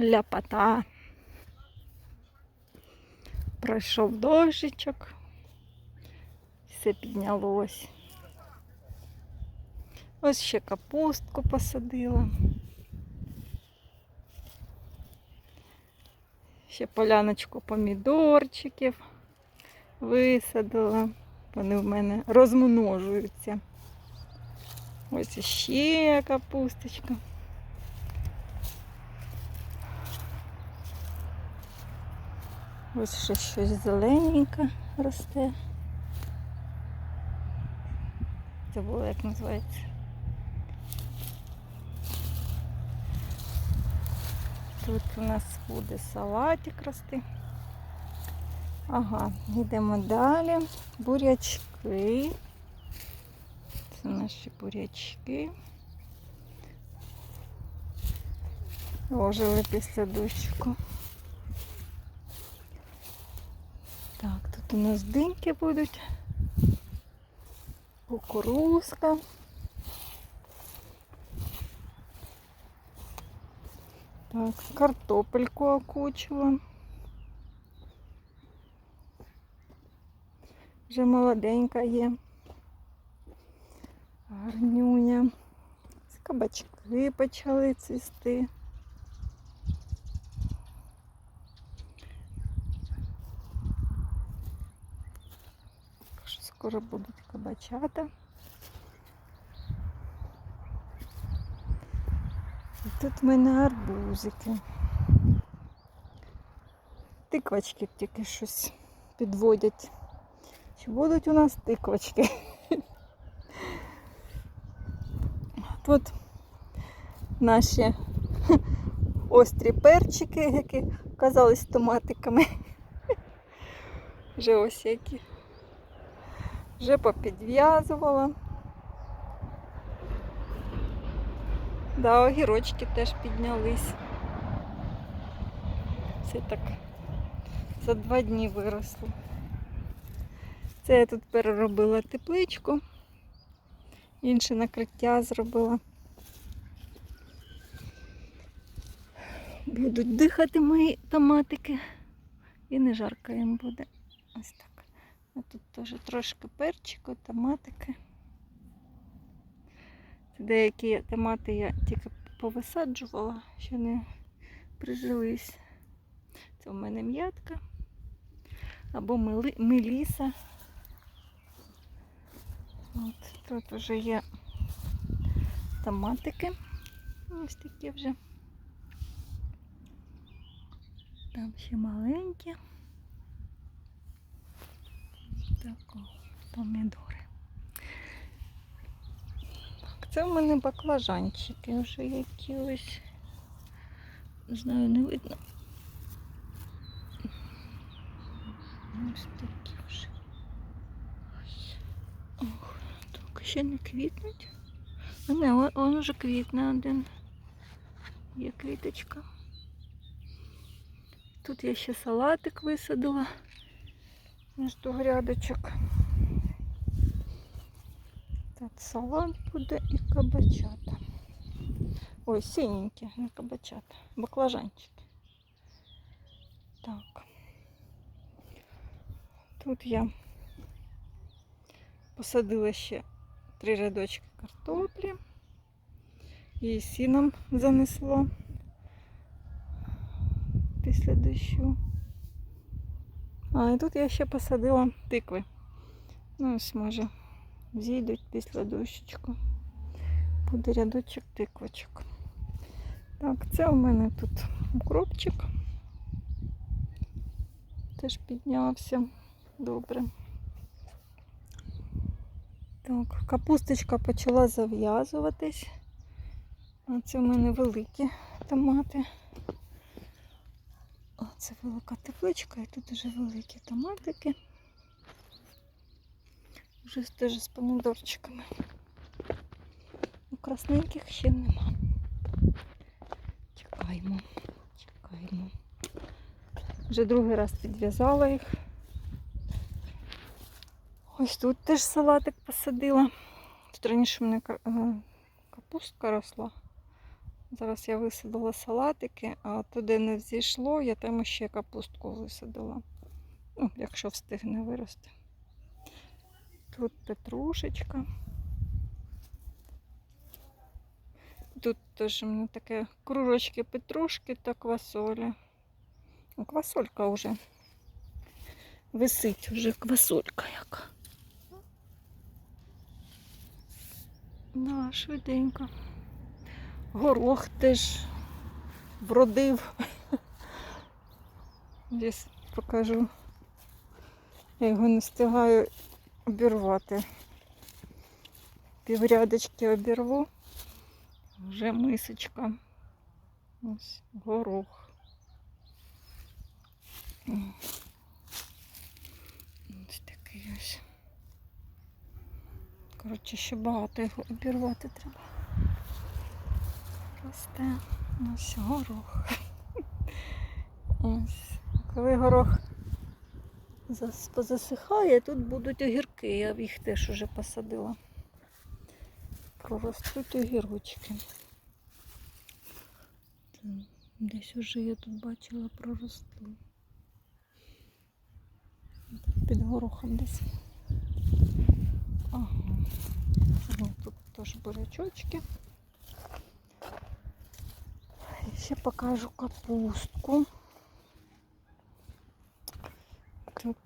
ляпота. Пройшов дощичок, все піднялось. Ось ще капустку посадила. Ще поляночку помідорчиків висадила. Вони в мене розмножуються. Ось іще капусточка. Ось ще щось зелененьке росте. Це було як називається. Тут у нас буде салатик рости. Ага, йдемо далі. Бурячки. Це наші бурячки. Ожили після дощику. Так, тут у нас диньки будуть. Кукурузка. Так, картопельку окучила. Вже молоденька є. Гарнюня. Кабачки почали цвісти. Скоро будуть кабачата. І тут в мене арбузики. Тиквочки тільки щось підводять. Чи будуть у нас тиквочки? Тут наші острі перчики, які казались томатиками. Вже ось які. Вже попідв'язувала. Да, огірочки теж піднялись. Це так за два дні виросло. Це я тут переробила тепличку, інше накриття зробила. Будуть дихати мої томатики і не жарко їм буде. Ось так. А тут теж трошки перчику, томатики. Деякі томати я тільки повисаджувала, ще не прижились. Це у мене м'ятка або меліса. От, тут вже є томатики. Ось такі вже. Там ще маленькі. О, помідори. Так, це в мене баклажанчики вже які ось. Не знаю, не видно. Ось такі вже. Ох, так, ще не квітнуть. А не, он, он уже квітне один. Є квіточка. Тут я ще салатик висадила між грядочок. Тут салат буде і кабачата. Ой, синенькі, не кабачата, баклажанчики. Так. Тут я посадила ще три рядочки картоплі. Її сіном занесло після дощу. А, і тут я ще посадила тикви. Ну, ось може зійдуть після дощечку. Буде рядочок тиквочок. Так, це у мене тут укропчик. Теж піднявся добре. Так, капусточка почала зав'язуватись. А це в мене великі томати. Це велика тепличка і тут вже великі томатики. Вже теж з помідорчиками. Ну, красненьких ще нема. Чекаємо, чекаємо. Вже другий раз підв'язала їх. Ось тут теж салатик посадила. Тут раніше в мене е, капустка росла. Зараз я висадила салатики, а туди не взійшло, я там ще капустку висадила. Ну, якщо встигне вирости. Тут петрушечка. Тут теж у мене таке кружочки петрушки та квасоля. Ну, Квасолька вже висить вже квасолька яка. Да, швиденько. Горох теж вродив. Десь покажу. Я його не встигаю обірвати. Піврядочки обірву. Вже мисочка. Ось горох. Ось такий ось. Коротше, ще багато його обірвати треба. Росте ось горох. Ось. Коли горох позасихає, тут будуть огірки. Я їх теж уже посадила. Проростуть огірочки. Десь уже я тут бачила проросли. Під горохом десь. Ага. Ну, тут теж бурячочки. І ще покажу капустку. Тут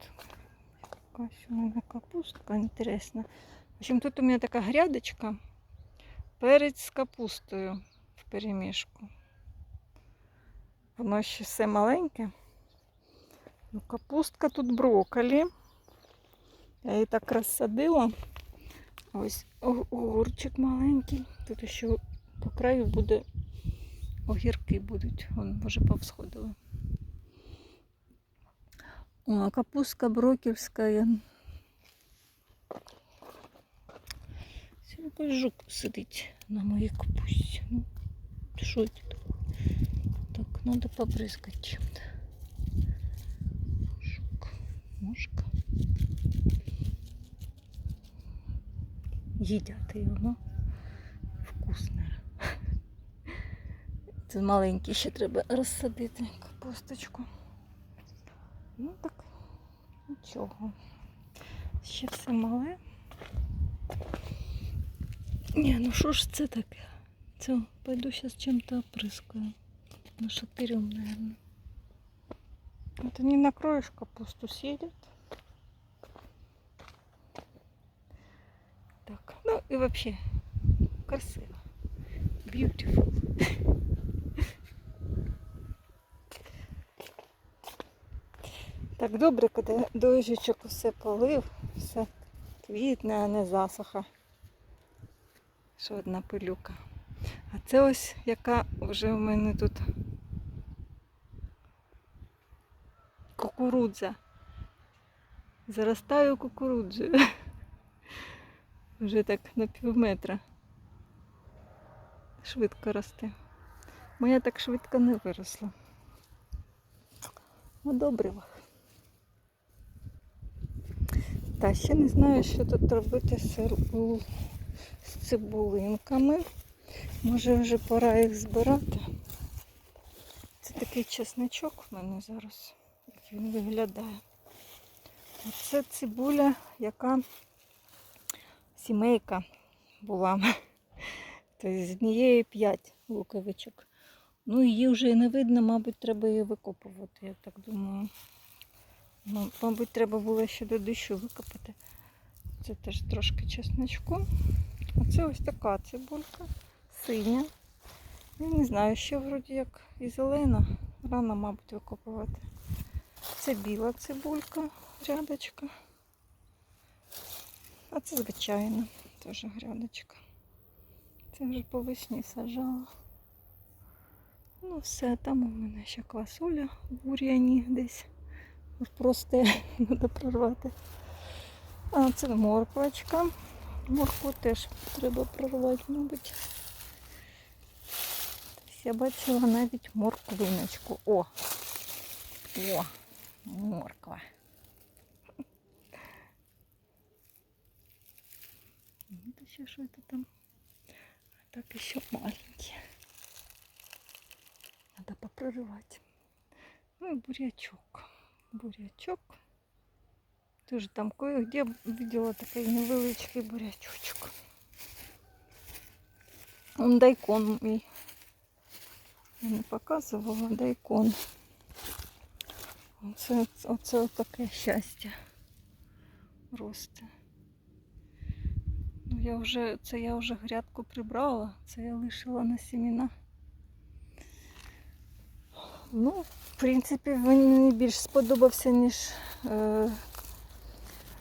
якась у капустка інтересна. В общем, тут у мене така грядочка. Перець з капустою в перемішку. Воно ще все маленьке. Ну, капустка тут брокколі. Я її так розсадила. Ось огурчик маленький. Тут ще по краю буде огірки будуть. Вон, може, повсходили. О, а капустка броківська. Сьогодні жук сидить на моїй капусті. Ну, що це таке? Так, надо побрызгать чем-то. Жук, мошка. Їдять його, ну. Вкусне. Це маленький ще треба розсадити капусточку. Ну так, нічого. Ще все мале. Ні, ну що ж це таке? Це пойду зараз чим-то оприскаю. Нашатырем, наверное. Это не накроешь капусту, съедят. Так, ну и вообще красиво. Beautiful. Так добре, коли дощечок усе полив, все квітне, а не засуха. Ще одна пилюка. А це ось яка вже у мене тут кукурудза. Заростаю кукурудзою. Вже так на пів метра. Швидко росте. Моя так швидко не виросла. Ну, добре. Та ще не знаю, що тут робити з цибулинками. Може вже пора їх збирати. Це такий чесничок в мене зараз, як він виглядає. Оце цибуля, яка сімейка була. Тобто з однієї п'ять луковичок. Ну її вже і не видно, мабуть, треба її викопувати, я так думаю. Ну, мабуть, треба було ще до дощу викопати. Це теж трошки чесничку. А це ось така цибулька синя. Я не знаю, ще вроді як і зелена. Рано, мабуть, викопувати. Це біла цибулька, грядочка. А це звичайна теж грядочка. Це вже по весні саджала. Ну все, там у мене ще квасоля в бур'яні десь. Просто треба прорвати. А це морквочка. Моркву теж треба прорвати, мабуть. Я бачила навіть морквиночку. О! О! Морква. Вот еще что это там. А так еще маленькие. Треба попроривати. Ну і бурячок. Бурячок. Тоже там кое-где видела такий невеличкий бурячочок. Он дайкон мій. Я не показувала дайкон. Оце, оце таке щастя росте. Ну, я вже, це я вже грядку прибрала, це я лишила на сіміна. Ну, в принципі, мені більш сподобався, ніж е,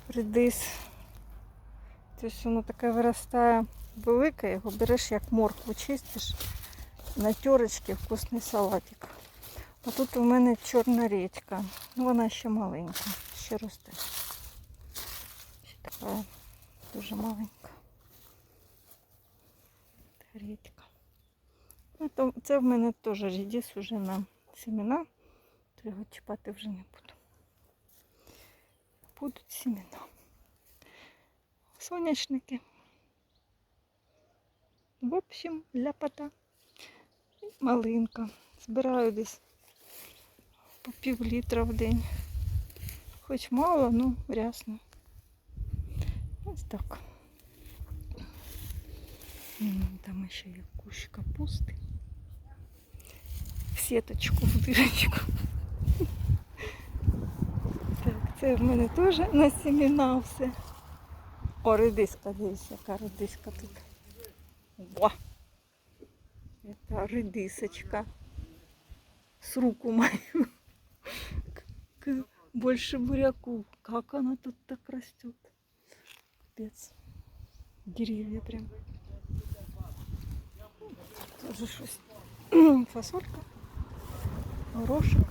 редис. Тобто воно таке виростає велике, його береш як моркву чистиш на терочці вкусний салатик. А тут у мене чорна редька. Ну, вона ще маленька, ще росте. Ще така дуже маленька. Редька. Ну, це в мене теж редис уже на семена, то його чіпати вже не буду. Будуть семена. Соняшники. В общем, ляпота. І Малинка. Збираю десь по пів літра в день. Хоч мало, ну рясно. Ось так. Там ще є кущ капусти. Сіточку, в дирочку. Так, це в мене теж на семена все. О, редиска, дивись, яка редиска тут. Во! Это редисочка. С руку мою. Больше буряку. Как она тут так растет. Капец. Деревья прям. Тоже щось. Фасолька. Горошек.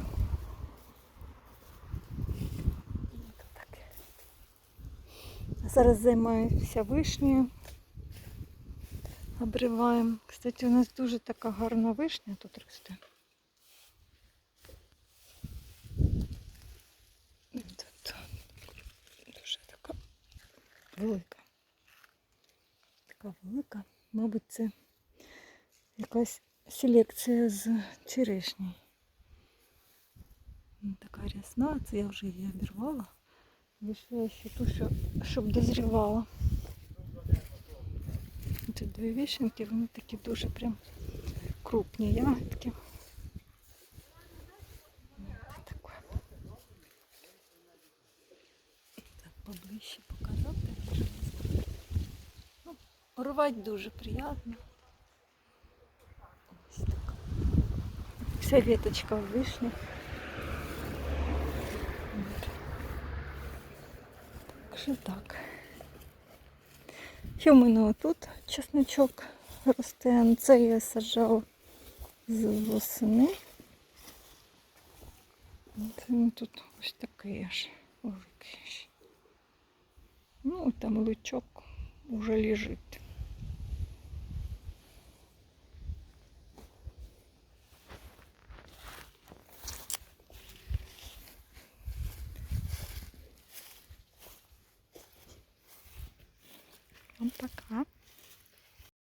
Зараз займаюся вишнею. Обриваємо. Кстати, у нас дуже така гарна вишня тут росте. Тут дуже така велика. Така велика. Мабуть, це якась селекція з черешні. М, Така рясна, це я вже її обірвала. Лишила ще ту, що, щоб дозрівала. Тут дві вишеньки, вони такі дуже прям крупні ягодки. Ось таке. Так, поближче показати. може не знаю. Ну, рвати дуже приємно. Ось так. Вся веточка в вишнях. Що так. Ще в мене отут чесночок росте. Це я саджала з восени. Це тут ось такий аж великий. Ну, там лучок уже лежить. вам пока.